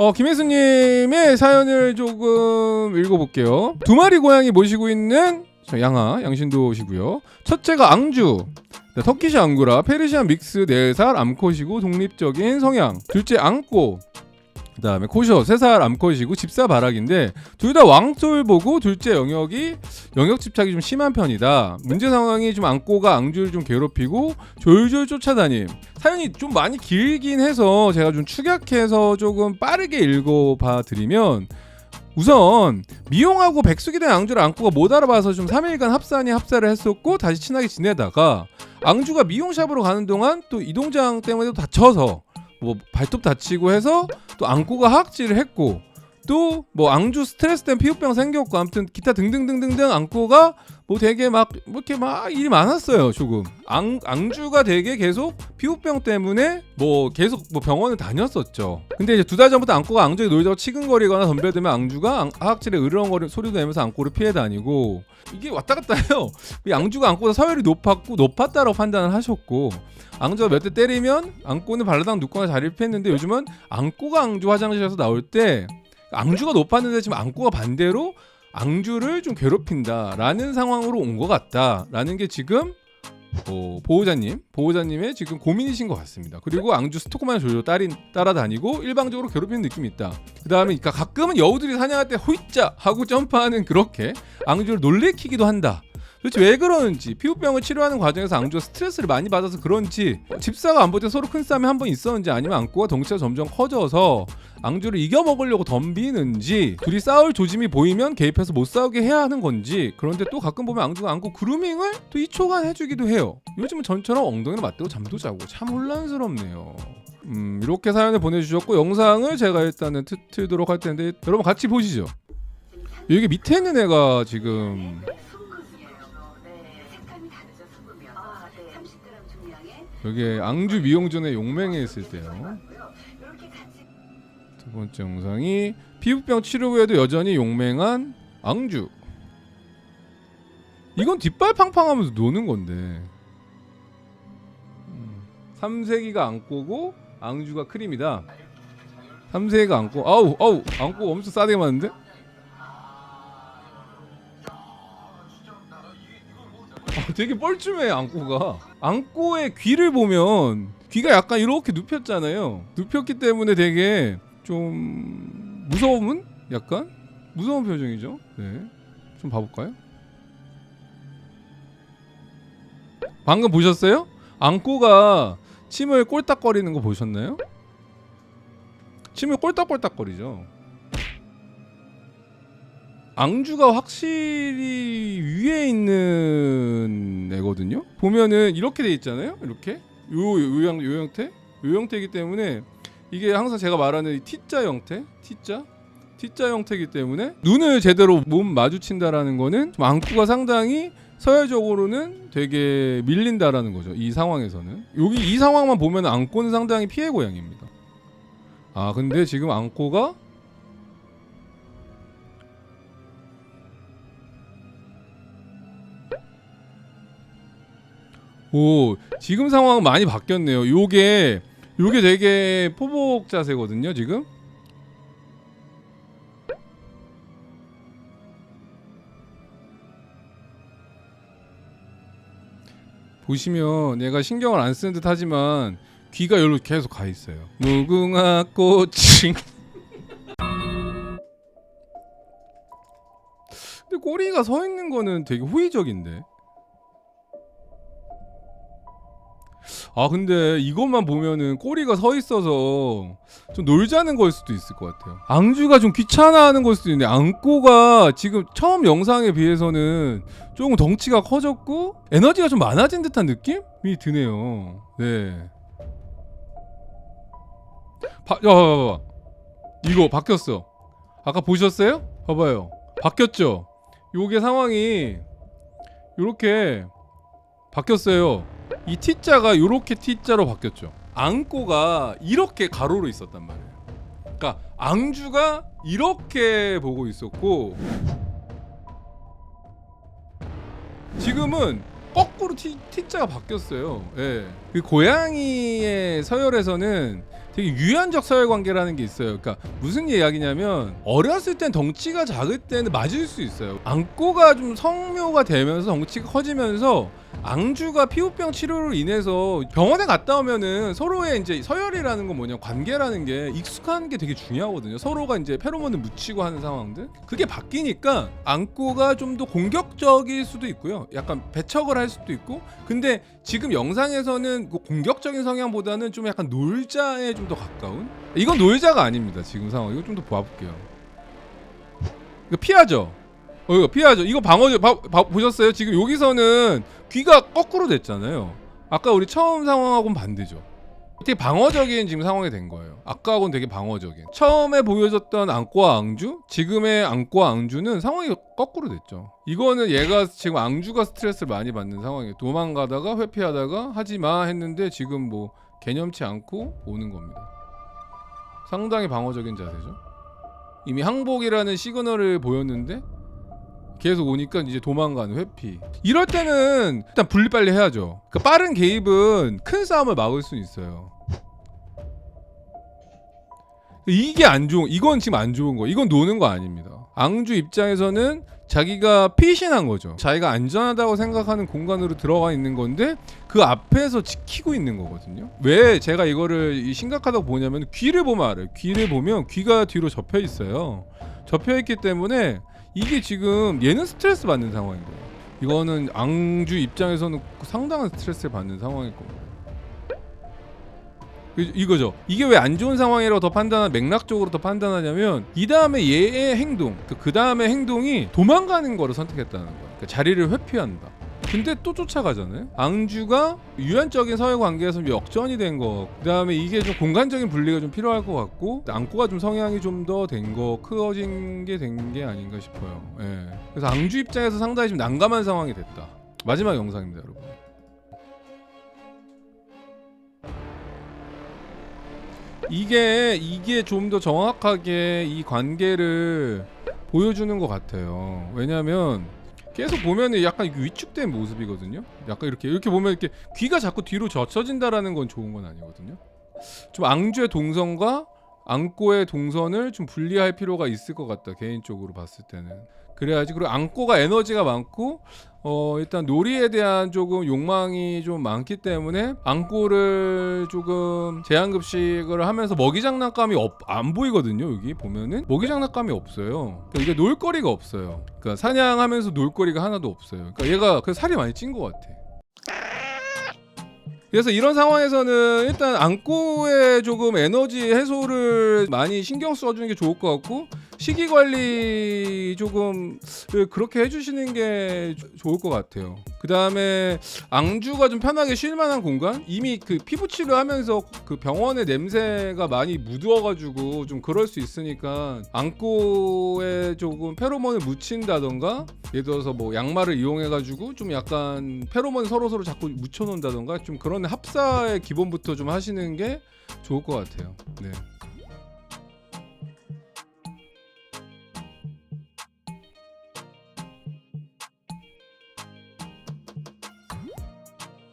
어, 김혜수님의 사연을 조금 읽어볼게요. 두 마리 고양이 모시고 있는 저 양아 양신도시고요. 첫째가 앙주. 네, 터키시 앙구라 페르시안 믹스 4살 암컷이고 독립적인 성향. 둘째 앙꼬. 그 다음에 코셔 3살 암컷이고 집사 바락인데 둘 다 왕돌 보고 둘째 영역이 영역 집착이 좀 심한 편이다. 문제 상황이 좀 앙꼬가 앙주를 좀 괴롭히고 졸졸 쫓아다님. 사연이 좀 많이 길긴 해서 제가 좀 축약해서 조금 빠르게 읽어봐 드리면 우선 미용하고 백숙이 된 앙주를 앙꼬가 못 알아봐서 좀 3일간 합산이 합사를 했었고 다시 친하게 지내다가 앙주가 미용샵으로 가는 동안 또 이동장 때문에 또 다쳐서 뭐 발톱 다치고 해서 또 앙꼬가 하악질을 했고 또 뭐 앙주 스트레스 때문에 피부병 생겼고 아무튼 기타 등등등등등 앙꼬가 뭐 되게 막 뭐 이렇게 막 일이 많았어요 조금. 앙, 앙주가 되게 계속 피부병 때문에 뭐 계속 뭐 병원을 다녔었죠. 근데 이제 두 달 전부터 앙꼬가 앙주에 놀자고 치근거리거나 덤벼들면 앙주가 앙, 하악질에 으르렁거리 소리도 내면서 앙꼬를 피해 다니고 이게 왔다 갔다 해요. 이 앙주가 앙꼬가 서열이 높았고 높았다라고 판단을 하셨고 앙주가 몇 대 때리면 앙꼬는 발라당 눕거나 자리를 피했는데 요즘은 앙꼬가 앙주 화장실에서 나올 때 앙주가 높았는데 지금 앙꼬가 반대로 앙주를 좀 괴롭힌다라는 상황으로 온 것 같다라는 게 지금 어, 보호자님 보호자님의 지금 고민이신 것 같습니다. 그리고 앙주 스토커만 졸졸 따리, 따라다니고 일방적으로 괴롭히는 느낌이 있다. 그 다음에 그러니까 가끔은 여우들이 사냥할 때 호이자 하고 점프하는 그렇게 앙주를 놀래키기도 한다. 도대체 왜 그러는지 피부병을 치료하는 과정에서 앙주가 스트레스를 많이 받아서 그런지 집사가 안볼때 서로 큰 싸움이 한 번 있었는지 아니면 앙꼬가 덩치가 점점 커져서 앙주를 이겨먹으려고 덤비는지 둘이 싸울 조짐이 보이면 개입해서 못 싸우게 해야 하는 건지 그런데 또 가끔 보면 앙주가 앙꼬 그루밍을 또 2초간 해주기도 해요. 요즘은 전처럼 엉덩이를 맞대고 잠도 자고 참 혼란스럽네요. 음 이렇게 사연을 보내주셨고 영상을 제가 일단은 트, 틀도록 할 텐데 여러분 같이 보시죠. 여기 밑에 있는 애가 지금 여기 앙주 미용전에 용맹에 있을 때요. 두 번째 영상이 피부병 치료 후에도 여전히 용맹한 앙주. 이건 뒷발 팡팡하면서 노는 건데. 음, 삼세기가 앙꼬고 앙주가 크림이다. 삼세기가 앙꼬. 아우 아우 앙꼬 엄청 싸대게 맞는데? 되게 뻘쭘해 앙꼬가. 앙꼬의 귀를 보면 귀가 약간 이렇게 눕혔잖아요. 눕혔기 때문에 되게 좀 무서움은? 약간? 무서운 표정이죠? 네좀 봐볼까요? 방금 보셨어요? 앙꼬가 침을 꼴딱거리는 거 보셨나요? 침을 꼴딱꼴딱거리죠 앙주가 확실히 위에 있는 애거든요. 보면은 이렇게 돼 있잖아요. 이렇게 요 요형 요 형태 요 형태이기 때문에 이게 항상 제가 말하는 이 T자 형태 T자 T자 형태이기 때문에 눈을 제대로 몸 마주친다라는 거는 좀 앙구가 상당히 서열적으로는 되게 밀린다라는 거죠. 이 상황에서는 여기 이 상황만 보면 앙꼬는 상당히 피해 고양입니다. 아 근데 지금 앙꼬가 오 지금 상황은 많이 바뀌었네요. 요게 요게 되게 포복 자세거든요. 지금 보시면 얘가 신경을 안 쓰는 듯 하지만 귀가 여기로 계속 가 있어요. 무궁화 꽃이 근데 꼬리가 서 있는 거는 되게 호의적인데. 아 근데 이것만 보면은 꼬리가 서 있어서 좀 놀자는 걸 수도 있을 것 같아요. 앙주가 좀 귀찮아하는 걸 수도 있는데 앙꼬가 지금 처음 영상에 비해서는 조금 덩치가 커졌고 에너지가 좀 많아진 듯한 느낌이 드네요. 네. 바, 야, 봐봐. 이거 바뀌었어. 아까 보셨어요? 봐봐요. 바뀌었죠. 요게 상황이 요렇게 바뀌었어요. 이 T자가 요렇게 T자로 바뀌었죠. 앙꼬가 이렇게 가로로 있었단 말이에요. 그러니까 앙주가 이렇게 보고 있었고 지금은 거꾸로 T, T자가 바뀌었어요. 예. 그 고양이의 서열에서는 되게 유연적 서열 관계라는 게 있어요. 그러니까 무슨 이야기냐면 어렸을 땐 덩치가 작을 때는 맞을 수 있어요. 앙꼬가 좀 성묘가 되면서 덩치가 커지면서 앙주가 피부병 치료로 인해서 병원에 갔다 오면은 서로의 이제 서열이라는 건 뭐냐 관계라는 게 익숙한 게 되게 중요하거든요. 서로가 이제 페로몬을 묻히고 하는 상황들 그게 바뀌니까 앙꼬가 좀 더 공격적일 수도 있고요. 약간 배척을 할 수도 있고 근데 지금 영상에서는 그 공격적인 성향보다는 좀 약간 놀자에 좀 더 가까운 이건 놀자가 아닙니다. 지금 상황 이거 좀 더 봐볼게요. 이거 피하죠. 어, 이거 피하죠. 이거 방어죠. 봐, 봐- 보셨어요? 지금 여기서는 귀가 거꾸로 됐잖아요. 아까 우리 처음 상황하고는 반대죠. 되게 방어적인 지금 상황이 된 거예요. 아까하고는 되게 방어적인. 처음에 보여줬던 앙꼬와 앙주, 지금의 앙꼬와 앙주는 상황이 거꾸로 됐죠. 이거는 얘가 지금 앙주가 스트레스를 많이 받는 상황이에요. 도망가다가 회피하다가 하지 마 했는데 지금 뭐 개념치 않고 오는 겁니다. 상당히 방어적인 자세죠. 이미 항복이라는 시그널을 보였는데 계속 오니까 이제 도망가는 회피. 이럴 때는 일단 분리 빨리 해야죠. 그 빠른 개입은 큰 싸움을 막을 수 있어요. 이게 안 좋은, 이건 지금 안 좋은 거. 이건 노는 거 아닙니다. 앙주 입장에서는 자기가 피신한 거죠. 자기가 안전하다고 생각하는 공간으로 들어가 있는 건데 그 앞에서 지키고 있는 거거든요. 왜 제가 이거를 이 심각하다고 보냐면 귀를 보면 알아요. 귀를 보면 귀가 뒤로 접혀 있어요. 접혀 있기 때문에 이게 지금 얘는 스트레스 받는 상황인 거예요. 이거는 앙주 입장에서는 상당한 스트레스를 받는 상황일 겁니다. 그- 이거죠. 이게 왜 안 좋은 상황이라고 더 판단한 맥락적으로 더 판단하냐면 이 다음에 얘의 행동, 그 다음에 행동이 도망가는 거를 선택했다는 거예요. 그러니까 자리를 회피한다. 근데 또 쫓아가잖아요. 앙주가 유연적인 사회 관계에서 좀 역전이 된 거. 그다음에 이게 좀 공간적인 분리가 좀 필요할 것 같고 앙꼬가 좀 성향이 좀 더 된 거, 커진 게된게 아닌가 싶어요. 예. 그래서 앙주 입장에서 상당히 좀 난감한 상황이 됐다. 마지막 영상입니다, 여러분. 이게 이게 좀 더 정확하게 이 관계를 보여주는 것 같아요. 왜냐하면 계속 보면은 약간 위축된 모습이거든요. 약간 이렇게 이렇게 보면 이렇게 귀가 자꾸 뒤로 젖혀진다라는 건 좋은 건 아니거든요. 좀 앙주의 동선과 앙꼬의 동선을 좀 분리할 필요가 있을 것 같다 개인적으로 봤을 때는 그래야지 그리고 앙꼬가 에너지가 많고 어 일단 놀이에 대한 조금 욕망이 좀 많기 때문에 앙꼬를 조금 제한급식을 하면서 먹이 장난감이 없, 안 보이거든요 여기 보면은. 먹이 장난감이 없어요. 그러니까 이게 놀거리가 없어요. 그러니까 사냥하면서 놀거리가 하나도 없어요. 그러니까 얘가 그 살이 많이 찐 것 같아. 그래서 이런 상황에서는 일단 안고에 조금 에너지 해소를 많이 신경 써주는 게 좋을 것 같고 식이 관리 조금 그렇게 해주시는 게 조- 좋을 것 같아요. 그 다음에 앙주가 좀 편하게 쉴 만한 공간? 이미 그 피부 치료하면서 그 병원의 냄새가 많이 묻어가지고 좀 그럴 수 있으니까 안고에 조금 페로몬을 묻힌다던가 예를 들어서 뭐 양말을 이용해가지고 좀 약간 페로몬 서로 서로 자꾸 묻혀놓는다던가 좀 그런 합사의 기본부터 좀 하시는 게 좋을 것 같아요. 네.